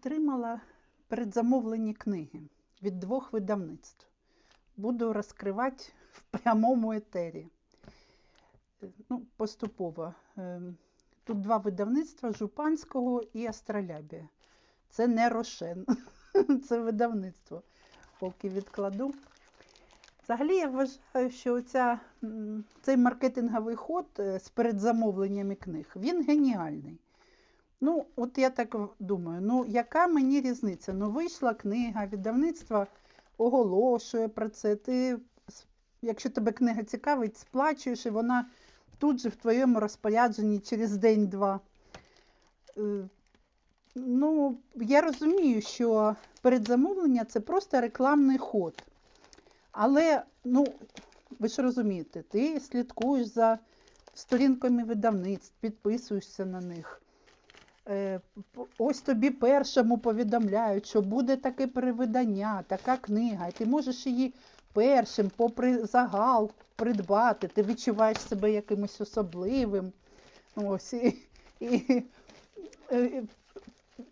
Отримала передзамовлені книги від двох видавництв. Буду розкривати в прямому етері. Ну, поступово. Ем, Тут два видавництва Жупанського і Астролябія. Це не Рошен, це видавництво. Поки відкладу. Взагалі я вважаю, що оця, цей маркетинговий ход е, з передзамовленнями книг, він геніальний. Ну, от я так думаю, ну яка мені різниця? Ну, вийшла книга, видавництво оголошує про це. Ти, якщо тебе книга цікавить, сплачуєш, і вона тут же в твоєму розпорядженні через день-два. Е, Ну, я розумію, що передзамовлення це просто рекламний ход. Але, ну, ви ж розумієте, ти слідкуєш за сторінками видавництв, підписуєшся на них. Е, Ось тобі першому повідомляють, що буде таке перевидання, така книга, і ти можеш її першим, попри загал, придбати. Ти відчуваєш себе якимось особливим. Ось, і, і,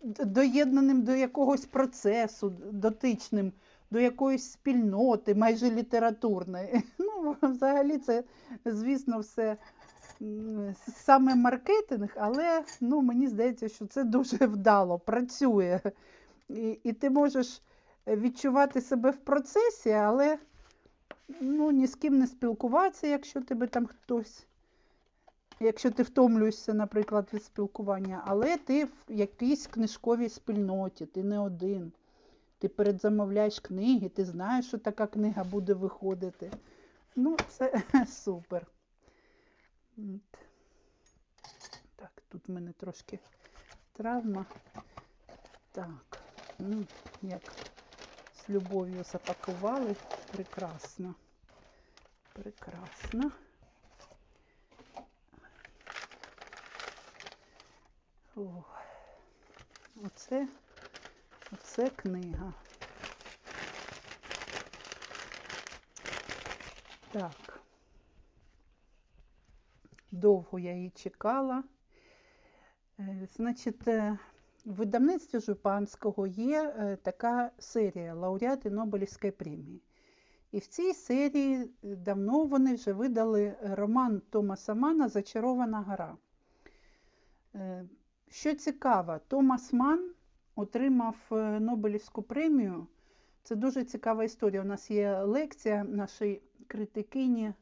д- доєднаним до якогось процесу, дотичним до якоїсь спільноти, майже літературної. Ну, взагалі, це, звісно, все саме маркетинг, але ну, мені здається, що це дуже вдало працює. І, і ти можеш відчувати себе в процесі, але ну, ні з ким не спілкуватися, якщо тебе там хтось. Якщо ти втомлюєшся, наприклад, від спілкування, але ти в якійсь книжковій спільноті, ти не один. Ти передзамовляєш книги, ти знаєш, що така книга буде виходити. Ну, це супер. От. Так, тут в мене трошки травма. Так, ну, як з любов'ю запакували. Прекрасно. Прекрасно. О, оце, оце книга. Так. Довго я її чекала. Е, Значить, е, в видавництві Жупанського є е, така серія лауреати Нобелівської премії. І в цій серії давно вони вже видали роман Томаса Мана Зачарована гора. Що цікаво, Томас Ман отримав Нобелівську премію. Це дуже цікава історія. У нас є лекція нашої критикині.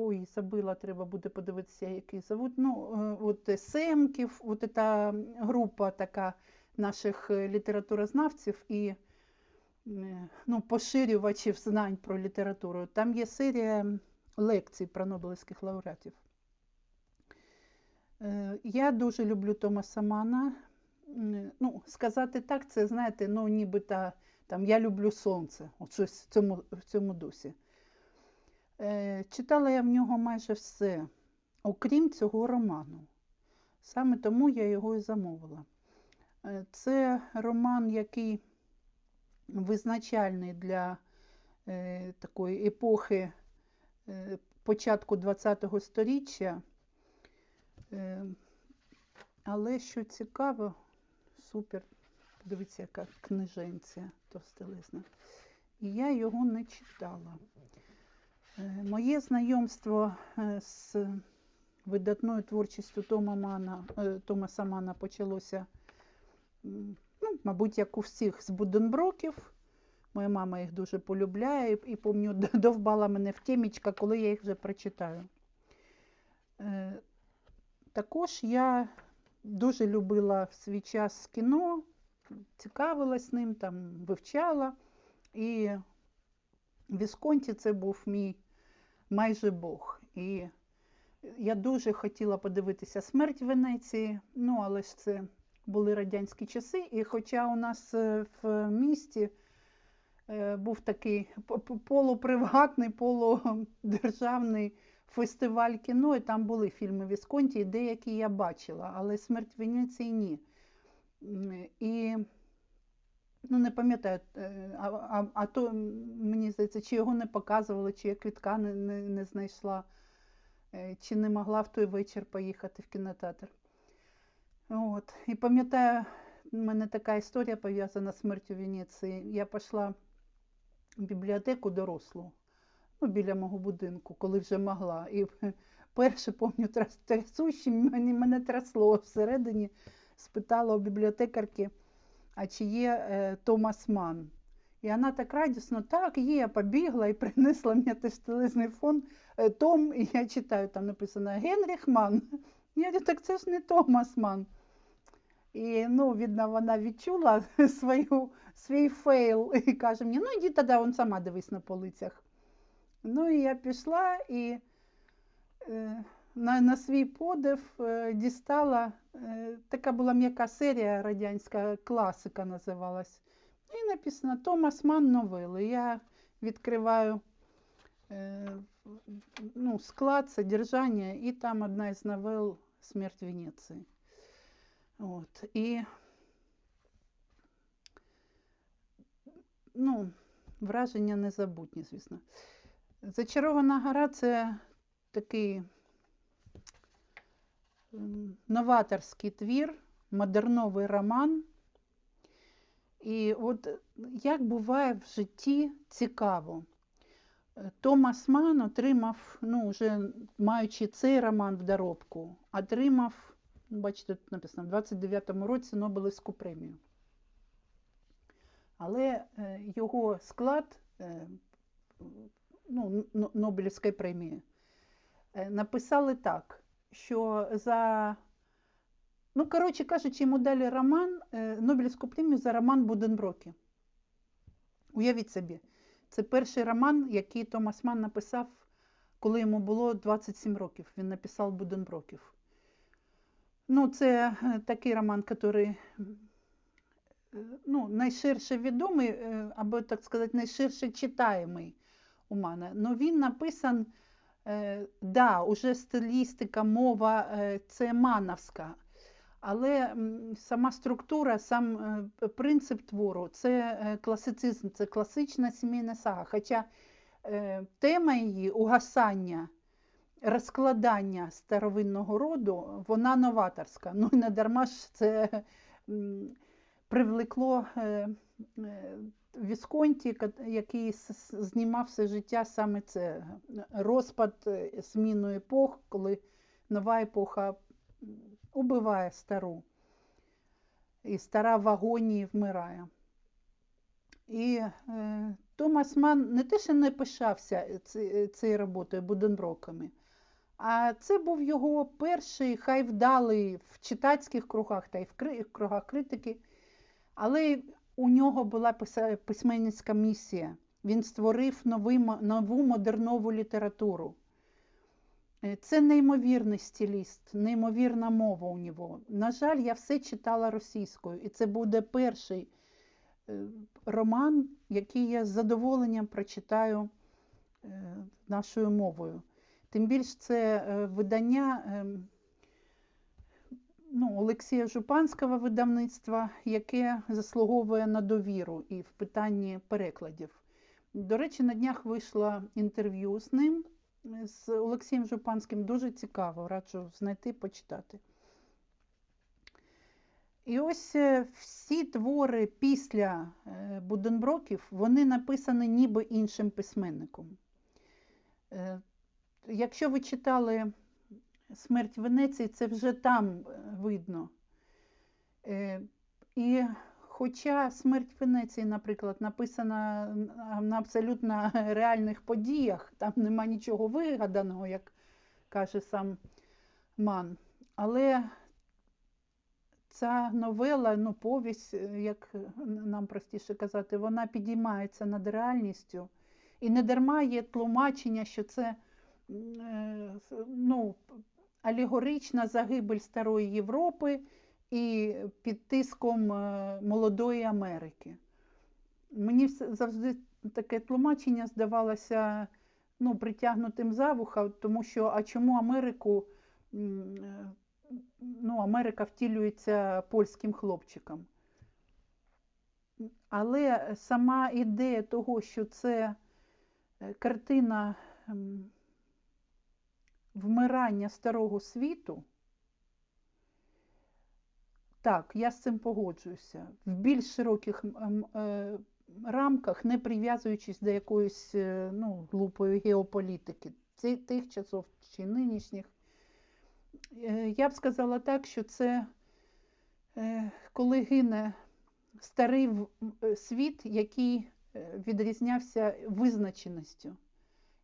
Ой, забила, треба буде подивитися, який зовут. Ну, е, от Семків, от ця група така наших е, літературознавців і е, ну, поширювачів знань про літературу. Там є серія лекцій про Нобелівських лауреатів. Е, Я дуже люблю Томаса Мана. Ну, сказати так, це, знаєте, ну, нібито там я люблю сонце, от щось в цьому, в цьому дусі. Е, Читала я в нього майже все, окрім цього роману. Саме тому я його і замовила. Е, Це роман, який визначальний для е, такої епохи початку ХХ століття. Але що цікаво, супер, дивіться, яка книженця товстелезна. І я його не читала. Е, Моє знайомство е, з видатною творчістю Тома Мана, е, Томаса Мана почалося, ну, мабуть, як у всіх з Буденброків. Моя мама їх дуже полюбляє і, пам'ятаю, довбала мене в темічка, коли я їх вже прочитаю. Також я дуже любила в свій час кіно, цікавилась ним, там, вивчала. І Вісконті це був мій майже Бог. І я дуже хотіла подивитися смерть Венеції, ну але ж це були радянські часи. І хоча у нас е, в місті е, був такий полуприватний, полудержавний фестиваль кіно, і там були фільми Вісконті, деякі я бачила, але смерть Венеції ні. І ну, не пам'ятаю, е, а, а, а то мені здається, чи його не показували, чи я квітка не, не, не знайшла, е, чи не могла в той вечір поїхати в кінотеатр. От. І пам'ятаю, у мене така історія пов'язана з смертю Венеції. Я пішла в бібліотеку дорослу, ну, біля мого будинку, коли вже могла. І перше, пам'ятаю, трясущим мені мене трясло всередині, спитала у бібліотекарки, а чи є е, Томас Ман. І вона так радісно, так, є, побігла і принесла мені теж телевізний фон е, Том, і я читаю, там написано Генріх Ман. Я говорю, так це ж не Томас Ман. І ну, видно, вона відчула свою, свій фейл і каже мені, ну йди тоді, он сама дивись на полицях. Ну і я пішла і е, на, на свій подив е, дістала, е, така була м'яка серія радянська класика називалась. І написано Томас Ман новели. Я відкриваю е, ну, склад, содержання, і там одна із новел Смерть Венеції. От. І ну, враження незабутні, звісно. Зачарована гора це такий новаторський твір, модерновий роман. І от як буває в житті цікаво. Томас Ман отримав, ну, вже маючи цей роман в доробку, отримав, бачите, тут написано, в 29-му році Нобелівську премію. Але е, його склад е, ну, Нобелівської премії е, написали так, що за, ну, коротше кажучи, йому дали роман, е, Нобелівську премію за роман Буденброки. Уявіть собі, це перший роман, який Томас Ман написав, коли йому було 27 років. Він написав Буденброків. Ну, це е, такий роман, який е, ну, найширше відомий, або, так сказати, найширше читаємий у мене. Ну, він написан, да, уже стилістика, мова е, це мановська. Але сама структура, сам е, принцип твору це е, класицизм, це класична сімейна сага. Хоча е, тема її угасання, розкладання старовинного роду, вона новаторська. Ну і не дарма ж це привлекло е, е, Вісконті, який знімав все життя саме це розпад, е, зміну епох, коли нова епоха убиває стару. І стара в агонії вмирає. І е, Томас Ман не те, що не пишався цією роботою Буденброками, а це був його перший, хай вдалий в читацьких кругах та й в кругах критики. Але у нього була письменницька місія. Він створив новий, нову модернову літературу. Е, Це неймовірний стиліст, неймовірна мова у нього. На жаль, я все читала російською, і це буде перший е, роман, який я з задоволенням прочитаю е, нашою мовою. Тим більш це видання ем, ну, Олексія Жупанського видавництва, яке заслуговує на довіру і в питанні перекладів. До речі, на днях вийшло інтерв'ю з ним, з Олексієм Жупанським. Дуже цікаво, раджу знайти, почитати. І ось е, всі твори після е, Буденброків, вони написані ніби іншим письменником. Е, Якщо ви читали Смерть Венеції, це вже там е, видно. Е, І хоча смерть Венеції, наприклад, написана на- абсолютно реальних подіях, там нема нічого вигаданого, як каже сам Ман. Але ця новела, ну, повість, е, як нам простіше казати, вона підіймається над реальністю. І не дарма є тлумачення, що це ну, алегорична загибель старої Європи і під тиском е, молодої Америки. Мені завжди таке тлумачення здавалося ну, притягнутим за вуха, тому що а чому Америку, е, ну, Америка втілюється польським хлопчиком. Але сама ідея того, що це е, картина вмирання старого світу, так, я з цим погоджуюся. В більш широких е, рамках, не прив'язуючись до якоїсь е, ну, глупої геополітики тих часов чи нинішніх. Е, Я б сказала так, що це коли гине старий світ, який відрізнявся визначеністю.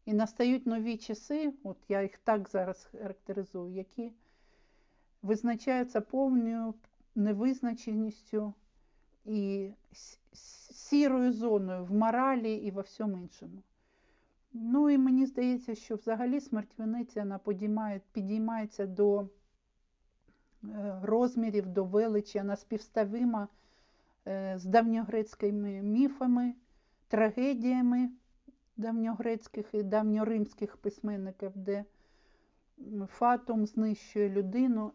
І настають нові часи, от я їх так зараз характеризую, які визначаються повною невизначеністю і сірою зоною в моралі і во всьому іншому. Ну і мені здається, що взагалі смерть вона підіймає, підіймається до е, розмірів, до величі, вона співставима е, з давньогрецькими міфами, трагедіями давньогрецьких і давньоримських письменників, де фатум знищує людину,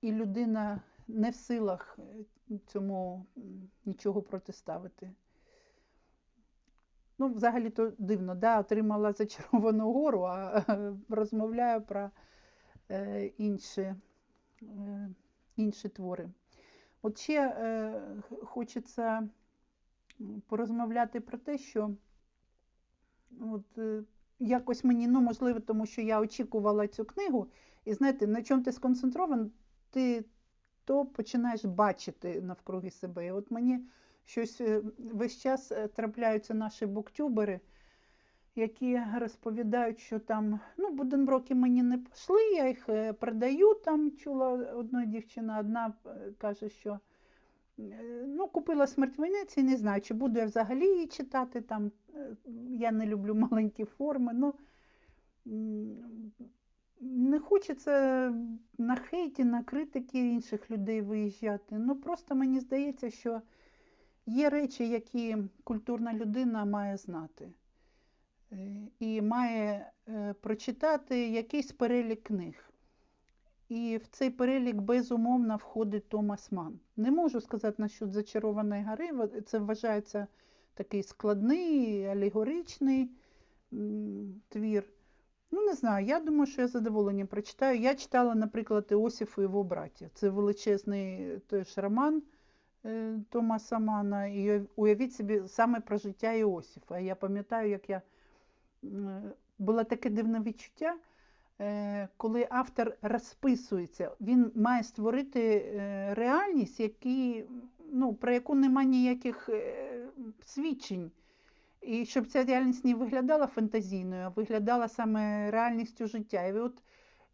і людина не в силах е, цьому нічого протиставити. Ну, взагалі то дивно, да, отримала зачаровану гору, а розмовляю про е, інші, е, інші твори. От ще е, хочеться порозмовляти про те, що от, е, якось мені, ну, можливо, тому що я очікувала цю книгу, і знаєте, на чому ти сконцентрований, ти то починаєш бачити навкруги себе. І от мені щось е, весь час е, трапляються наші буктюбери, які розповідають, що там ну, Буденброки мені не пішли, я їх продаю. Там чула одна дівчина, одна каже, що ну, купила смерть Венеції, не знаю, чи буду я взагалі її читати. Там, е, я не люблю маленькі форми. Ну, не хочеться на хейті, на критики інших людей виїжджати. Ну просто мені здається, що є речі, які культурна людина має знати. Е, І має е, прочитати якийсь перелік книг. І в цей перелік безумовно входить Томас Ман. Не можу сказати насчет зачарованої гори. Це вважається такий складний, алегоричний твір. Ну, не знаю, я думаю, що я з задоволенням прочитаю. Я читала, наприклад, Іосиф і його браття. Це величезний теж роман е, Томаса Мана. І уявіть собі саме про життя Іосифа. Я пам'ятаю, як я м, було таке дивне відчуття, е, коли автор розписується, він має створити е, реальність, які, ну, про яку нема ніяких е, свідчень. І щоб ця реальність не виглядала фантазійною, а виглядала саме реальністю життя. І от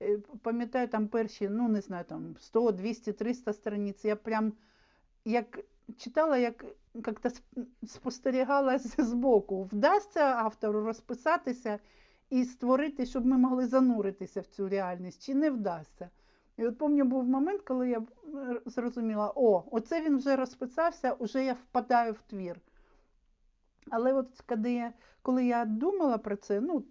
е, пам'ятаю там перші, ну не знаю, там 100, 200, 300 страниць. Я прям як читала, як як-то спостерігала збоку. Вдасться автору розписатися і створити, щоб ми могли зануритися в цю реальність, чи не вдасться. І от пам'ятаю, був момент, коли я е, зрозуміла, о, оце він вже розписався, вже я впадаю в твір. Але от коли я, думала про це, ну,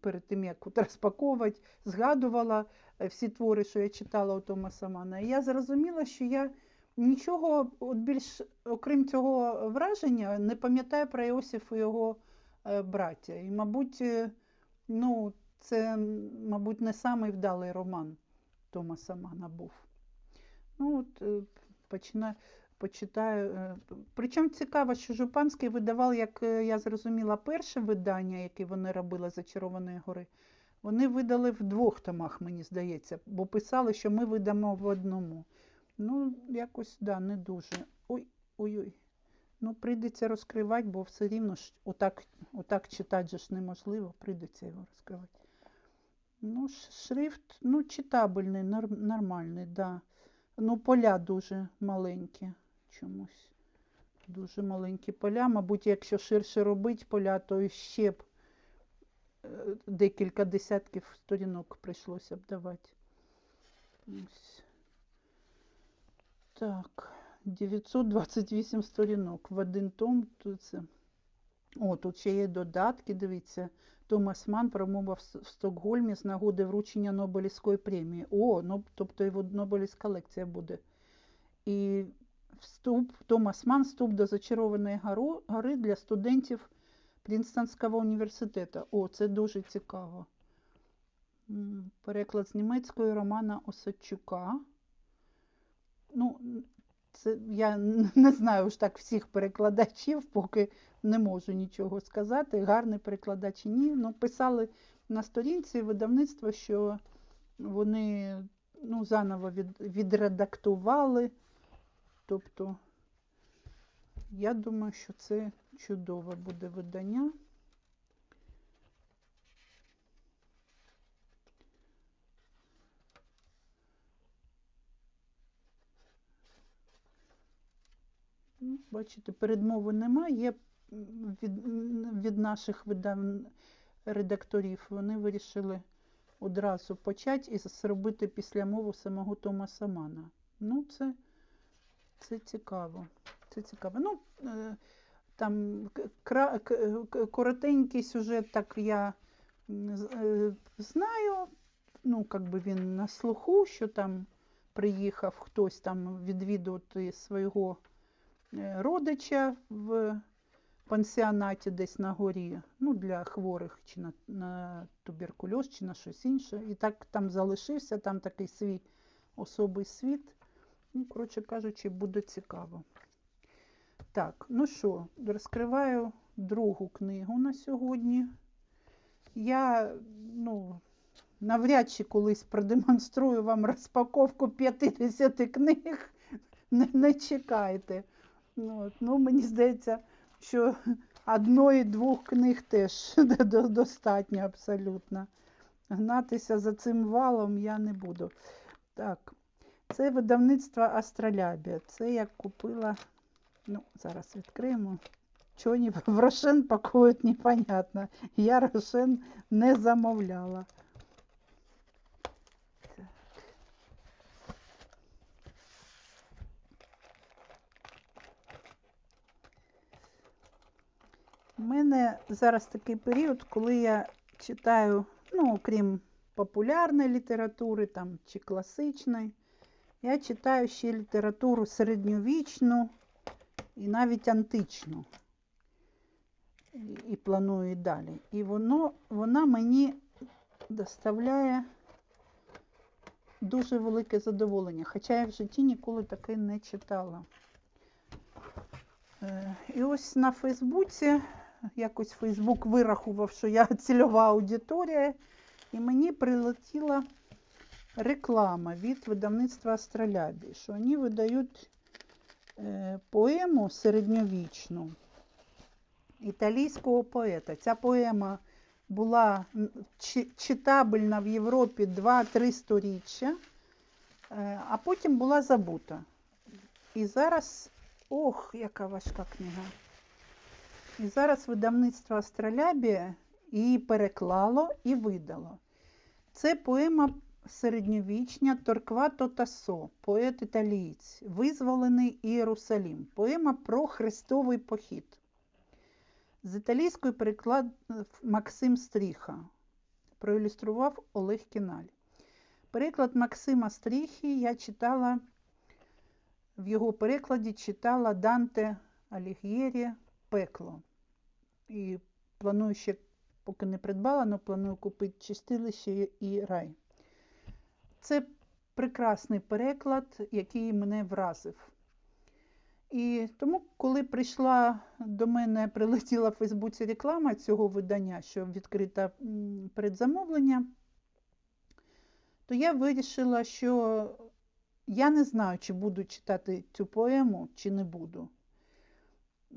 перед тим, як розпаковувати, згадувала е, всі твори, що я читала у Томаса Мана, я зрозуміла, що я нічого от більш, окрім цього враження, не пам'ятаю про Іосифа і його браття. І, мабуть, е, ну, це, мабуть, не самий вдалий роман Томаса Мана був. Ну, от, е, починаю почитаю. е, Причому цікаво, що Жупанський видавав, як е, я зрозуміла, перше видання, яке вони робили «Зачарованої гори. Вони видали в двох томах, мені здається, бо писали, що ми видамо в одному. Ну, якось, да, не дуже. Ой, ой-ой. Ну, прийдеться розкривати, бо все рівно ж отак, отак читати же ж неможливо, прийдеться його розкривати. Ну, шрифт, ну, читабельний, нор- нормальний, да. Ну, поля дуже маленькі чомусь. Дуже маленькі поля. Мабуть, якщо ширше робити поля, то ще б е, декілька десятків сторінок прийшлося б давати. Ось. Так, 928 сторінок в один том. Тут це. О, тут ще є додатки, дивіться. Томас Ман промова в Стокгольмі з нагоди вручення Нобелівської премії. О, ну, тобто його Нобелівська лекція буде. І вступ, Томас Ман, вступ до зачарованої гори для студентів Принстонського університету. О, це дуже цікаво. Переклад з німецької Романа Осадчука. Ну, це я не знаю ж так всіх перекладачів, поки не можу нічого сказати. Гарний перекладач ні. Ну, писали на сторінці видавництва, що вони ну, заново від, відредактували. Тобто, я думаю, що це чудове буде видання. Бачите, передмови немає. Є від, від наших видав... редакторів. Вони вирішили одразу почати і зробити післямову самого Томаса Мана. Ну, це, це цікаво. Це цікаво. Ну, е, там кра... коротенький сюжет, так я е, знаю. Ну, як би він на слуху, що там приїхав хтось там відвідувати свого родича в пансіонаті десь на горі, ну, для хворих чи на, на туберкульоз, чи на щось інше. І так там залишився, там такий свій особий світ. Ну, коротше кажучи, буде цікаво. Так, ну що, розкриваю другу книгу на сьогодні. Я, ну, навряд чи колись продемонструю вам розпаковку 50 книг. Не, не чекайте. Ну, ну, мені здається, що одної-двох книг теж достатньо абсолютно. Гнатися за цим валом я не буду. Так, це видавництво Астролябія. Це я купила. Ну, зараз відкриємо. Чого вони в Рошен пакують, непонятно. Я Рошен не замовляла. Мене зараз такий період, коли я читаю, ну, окрім популярної літератури там, чи класичної, я читаю ще літературу середньовічну і навіть античну. І, планую і далі. І воно, вона мені доставляє дуже велике задоволення, хоча я в житті ніколи таке не читала. Е, І ось на Фейсбуці, якось Фейсбук вирахував, що я цільова аудиторія, і мені прилетіла реклама від видавництва Астролябії, що вони видають е, поему середньовічну італійського поета. Ця поема була читабельна в Європі 2-3 сторіччя, е, а потім була забута. І зараз, ох, яка важка книга. І зараз видавництво Астролябія її переклало і видало. Це поема середньовічня Торквато Тассо, поет італієць, визволений Ієрусалім. Поема про хрестовий похід. З італійської переклад Максим Стріха. Проілюстрував Олег Кіналь. Переклад Максима Стріхи я читала, в його перекладі читала Данте Аліг'єрі Пекло. І планую ще, поки не придбала, але планую купити чистилище і рай. Це прекрасний переклад, який мене вразив. І тому, коли прийшла до мене, прилетіла в Фейсбуці реклама цього видання, що відкрита м, предзамовлення, то я вирішила, що я не знаю, чи буду читати цю поему, чи не буду.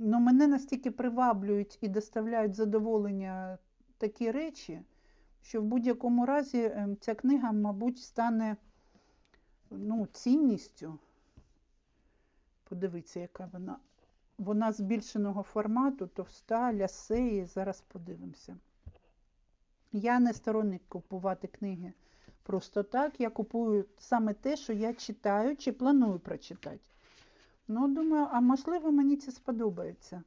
Ну, мене настільки приваблюють і доставляють задоволення такі речі, що в будь-якому разі ем, ця книга, мабуть, стане ну, цінністю. Подивіться, яка вона. Вона збільшеного формату, товста, лясеї. Зараз подивимося. Я не сторонник купувати книги просто так. Я купую саме те, що я читаю чи планую прочитати. Ну, думаю, а можливо, мені це сподобається.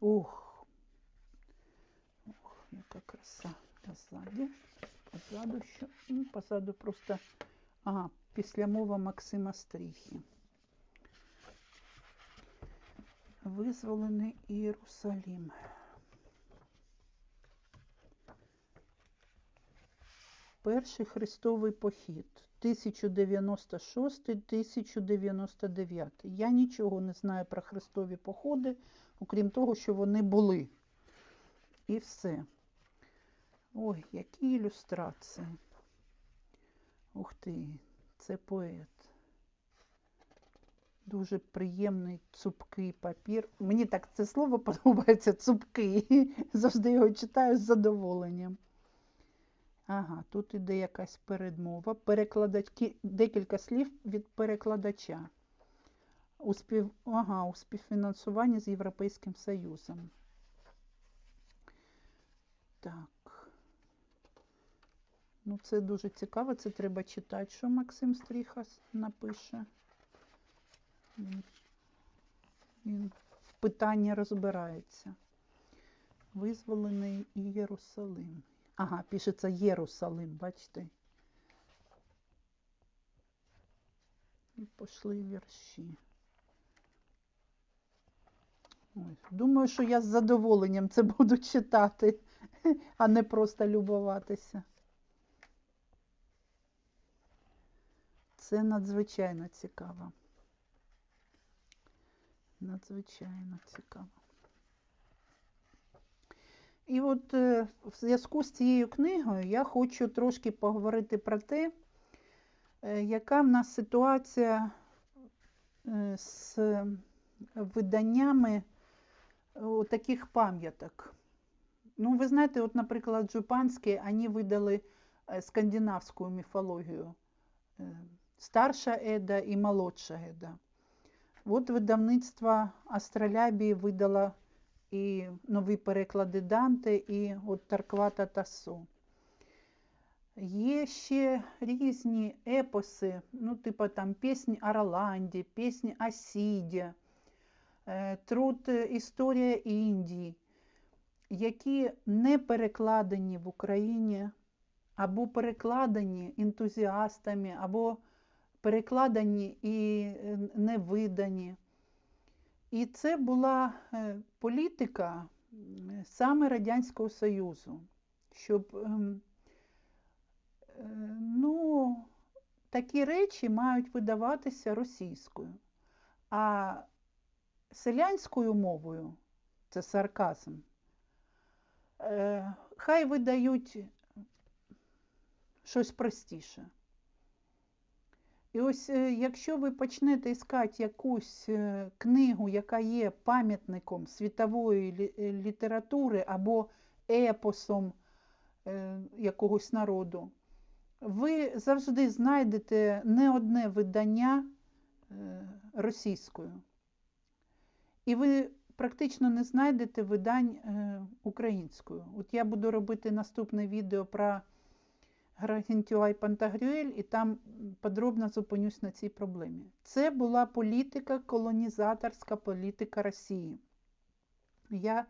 Ух. Ух, яка краса. Позаді. Позаду що? Ну, позаду просто. Ага, післямова Максима Стріхи. Визволений Ієрусалім. Перший хрестовий похід 1096-1099. Я нічого не знаю про хрестові походи, окрім того, що вони були. І все. Ой, які ілюстрації. Ух ти, це поет. Дуже приємний цупкий папір. Мені так це слово подобається цупкий. Завжди його читаю з задоволенням. Ага, тут іде якась передмова. Перекладачки, декілька слів від перекладача. У, спів... ага, у співфінансуванні з Європейським Союзом. Так. Ну, це дуже цікаво, це треба читати, що Максим Стріхас напише. Він в питанні розбирається. Визволений Єрусалим. Ага, пишеться Єрусалим, бачите? І пішли вірші. Думаю, що я з задоволенням це буду читати, а не просто любуватися. Це надзвичайно цікаво. Надзвичайно цікаво. І от е, в зв'язку з цією книгою я хочу трошки поговорити про те, е, яка в нас ситуація е, з виданнями таких пам'яток. Ну, ви знаєте, от, наприклад, Жупанські, вони видали скандинавську міфологію. Старша Еда і молодша Еда. От видавництво Астролябії видало і нові переклади Данте, і от Тарквата Тасо. Є ще різні епоси, ну, типу там пісні о Роланді, пісні о Сіді, е, труд Історія Індії, які не перекладені в Україні, або перекладені ентузіастами, або перекладені і е, не видані. І це була е, політика саме Радянського Союзу, щоб ем, е, ну, такі речі мають видаватися російською, а селянською мовою це сарказм, хай видають щось простіше. І ось е, якщо ви почнете іскати якусь е, книгу, яка є пам'ятником світової е, літератури або епосом якогось народу, ви завжди знайдете не одне видання російською. І ви практично не знайдете видань українською. От я буду робити наступне відео про Грагентюа і Пантагрюель, і там подробно зупинюсь на цій проблемі. Це була політика, колонізаторська політика Росії. Я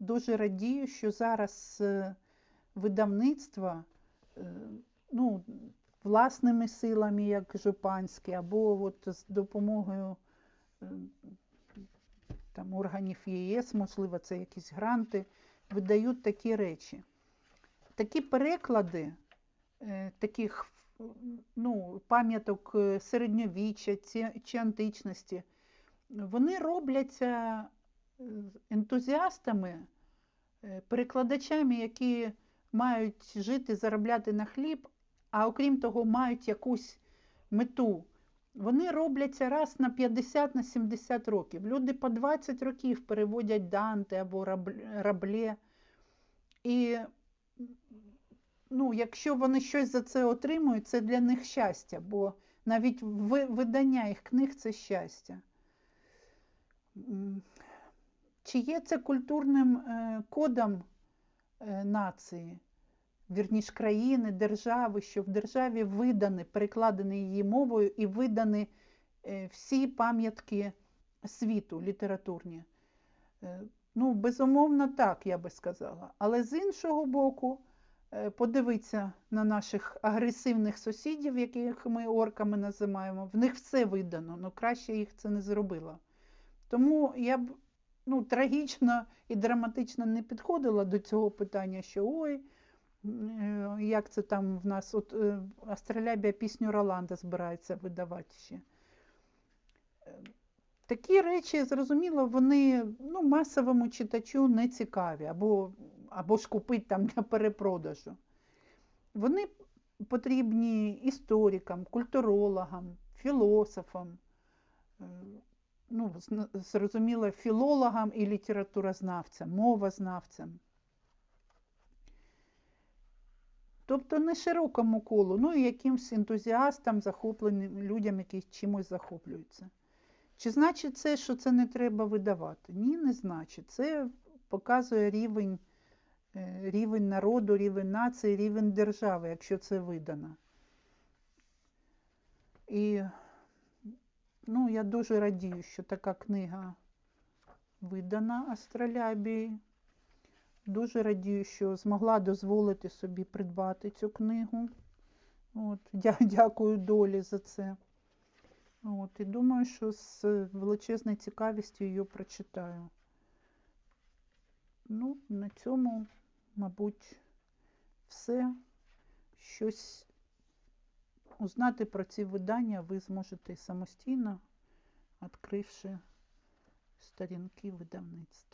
дуже радію, що зараз е, видавництво е, ну, власними силами, як Жупанське, або от з допомогою е, там, органів ЄС, можливо, це якісь гранти, видають такі речі. Такі переклади. Е, таких ну, пам'яток е, середньовіччя чи античності, вони робляться е, ентузіастами, перекладачами, які мають жити, заробляти на хліб, а окрім того, мають якусь мету. Вони робляться раз на 50-70 на років. Люди по 20 років переводять Данте або Рабле. І ну, якщо вони щось за це отримують, це для них щастя, бо навіть видання їх книг це щастя. Чи є це культурним е, кодом е, нації, вірніш країни, держави, що в державі видані, перекладені її мовою і видані е, всі пам'ятки світу літературні? Ну, безумовно, так, я би сказала. Але з іншого боку, подивитися на наших агресивних сусідів, яких ми орками називаємо, в них все видано, але ну, краще їх це не зробила. Тому я б ну, трагічно і драматично не підходила до цього питання, що ой, Е, Як це там в нас? От е, Астролябія пісню Роланда збирається видавати ще. Е, Такі речі, зрозуміло, вони ну, масовому читачу не цікаві, або, або ж купить там для перепродажу. Вони потрібні історикам, культурологам, філософам, е, ну, зрозуміло, філологам і літературознавцям, мовознавцям. Тобто не широкому колу, ну і якимсь ентузіастам, захопленим людям, які чимось захоплюються. Чи значить це, що це не треба видавати? Ні, не значить. Це показує рівень, рівень народу, рівень нації, рівень держави, якщо це видано. І ну, я дуже радію, що така книга видана Астролябії. Дуже радію, що змогла дозволити собі придбати цю книгу. От, дя- дякую долі за це. От, і думаю, що з величезною цікавістю її прочитаю. Ну, на цьому, мабуть, все. Щось узнати про ці видання ви зможете самостійно, відкривши сторінки видавництва.